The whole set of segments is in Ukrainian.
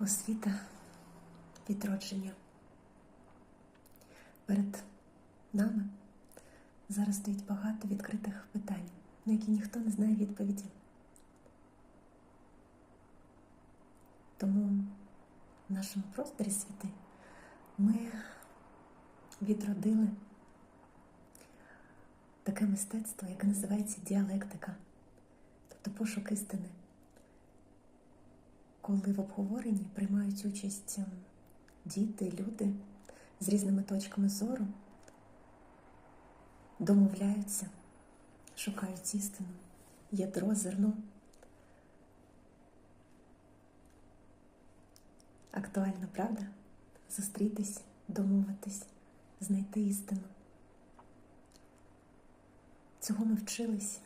освіта, відродження. Перед нами зараз стоїть багато відкритих питань, на які ніхто не знає відповіді. Тому в нашому просторі світи ми відродили таке мистецтво, яке називається діалектика, тобто пошук істини коли в обговоренні приймають участь ем, діти, люди з різними точками зору, домовляються, шукають істину, ядро, зерно. Актуально, правда? Зустрітись, домовитись, знайти істину. Цього ми вчились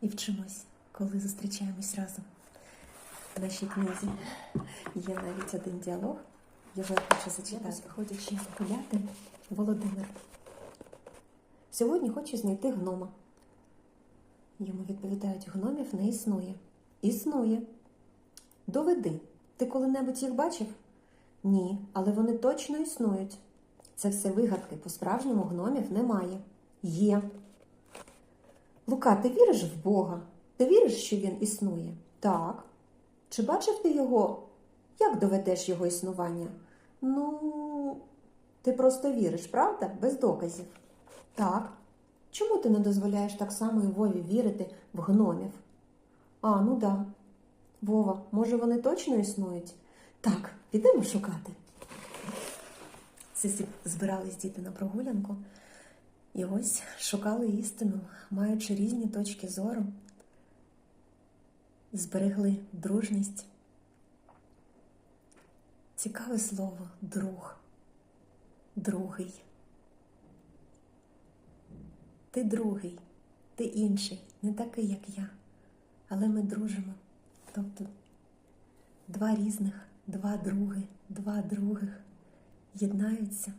і вчимось, коли зустрічаємось разом. В нашій книзі є навіть один діалог, його я хочу зачитати. Ходячи гуляти, Володимир. Сьогодні хочу знайти гнома. Йому відповідають, гномів не існує. Існує. Доведи. Ти коли-небудь їх бачив? Ні, але вони точно існують. Це все вигадки. По-справжньому гномів немає. Є. Лука, ти віриш в Бога? Ти віриш, що він існує? Так. Чи бачив ти його? Як доведеш його існування? Ну, ти просто віриш, правда? Без доказів. Так. Чому ти не дозволяєш так само і Вові вірити в гномів? А, ну да. Вова, може вони точно існують? Так, підемо шукати. Всі збирались діти на прогулянку. І ось шукали істину, маючи різні точки зору зберегли дружність. Цікаве слово друг, другий. Ти другий, ти інший, не такий, як я. Але ми дружимо. Тобто два різних, два други, два других єднаються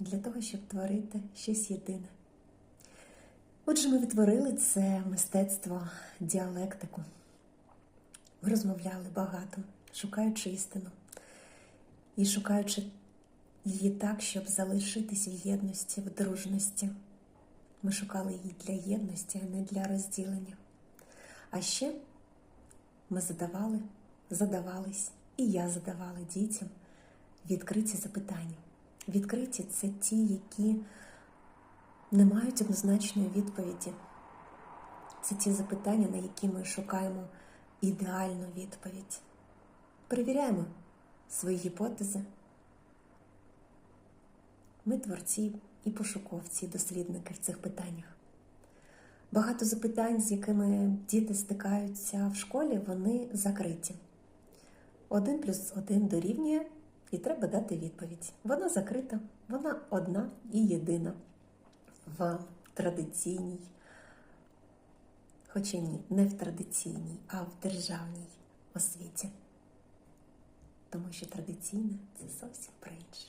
для того, щоб творити щось єдине. Отже, ми відтворили це мистецтво діалектику. Розмовляли багато, шукаючи істину і шукаючи її так, щоб залишитись в єдності, в дружності. Ми шукали її для єдності, а не для розділення. А ще ми задавали, задавались, і я задавала дітям відкриті запитання. Відкриті це ті, які не мають однозначної відповіді. Це ті запитання, на які ми шукаємо ідеальну відповідь. Перевіряємо свої гіпотези. Ми творці і пошуковці, і дослідники в цих питаннях. Багато запитань, з якими діти стикаються в школі, вони закриті. Один плюс один дорівнює, і треба дати відповідь. Вона закрита, вона одна і єдина в традиційній хоча ні, не в традиційній, а в державній освіті. Тому що традиційне це зовсім про інше.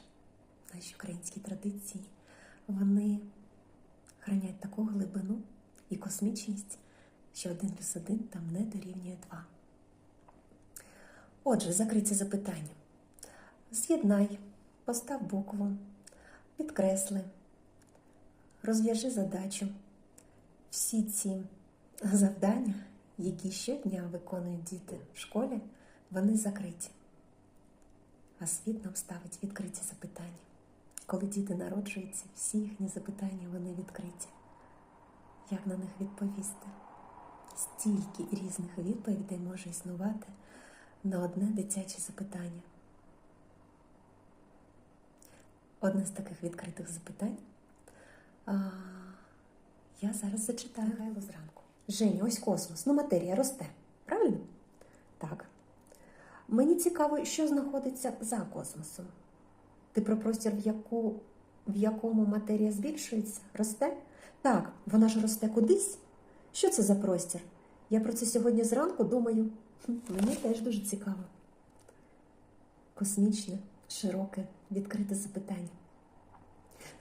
Наші українські традиції вони хранять таку глибину і космічність, що один плюс один там не дорівнює два. Отже, закриті запитання. З'єднай, постав букву, підкресли, розв'яжи задачу. Всі ці завдання, які щодня виконують діти в школі, вони закриті. А світ нам ставить відкриті запитання. Коли діти народжуються, всі їхні запитання вони відкриті. Як на них відповісти? Стільки різних відповідей може існувати на одне дитяче запитання. Одне з таких відкритих запитань. А, я зараз зачитаю Гайло зранку. Женя, ось космос. Ну, матерія росте. Правильно? Так. Мені цікаво, що знаходиться за космосом. Ти про простір, в, яку, в якому матерія збільшується, росте? Так, вона ж росте кудись. Що це за простір? Я про це сьогодні зранку думаю. Мені теж дуже цікаво. Космічне, широке, відкрите запитання.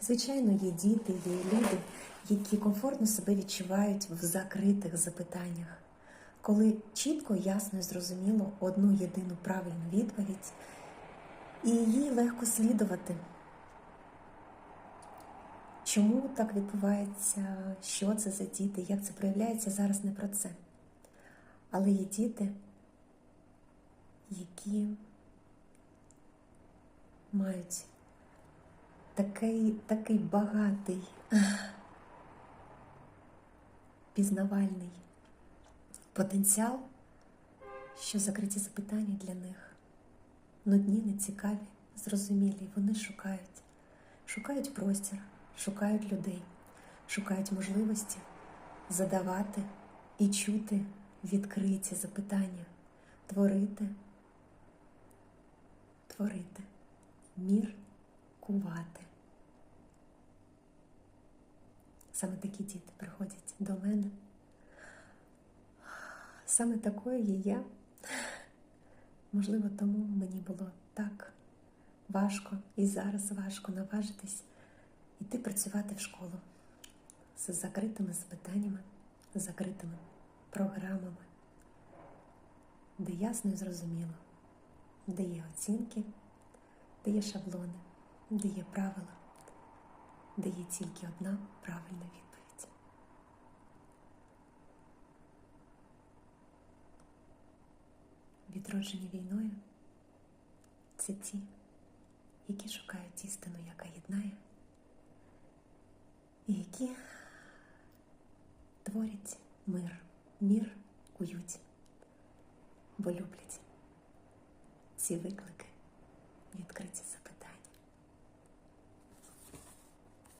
Звичайно, є діти, є люди, які комфортно себе відчувають в закритих запитаннях. коли чітко, ясно і зрозуміло одну єдину правильну відповідь, і їй легко слідувати. Чому так відбувається, що це за діти, як це проявляється зараз не про це. Але є діти, які мають такий, такий багатий, пізнавальний потенціал, що закриті запитання для них нудні, нецікаві, зрозумілі. Вони шукають, шукають простір, шукають людей, шукають можливості задавати і чути відкриті запитання, творити, творити, міркувати. Саме такі діти приходять до мене. Саме такою є я. Можливо, тому мені було так важко і зараз важко наважитись іти працювати в школу з закритими запитаннями, з закритими програмами, де ясно і зрозуміло, де є оцінки, де є шаблони, де є правила, де є тільки одна правильна відповідь. Відроджені війною це ті, які шукають істину, яка єднає, і які творять мир, мір кують, бо люблять ці виклики відкриті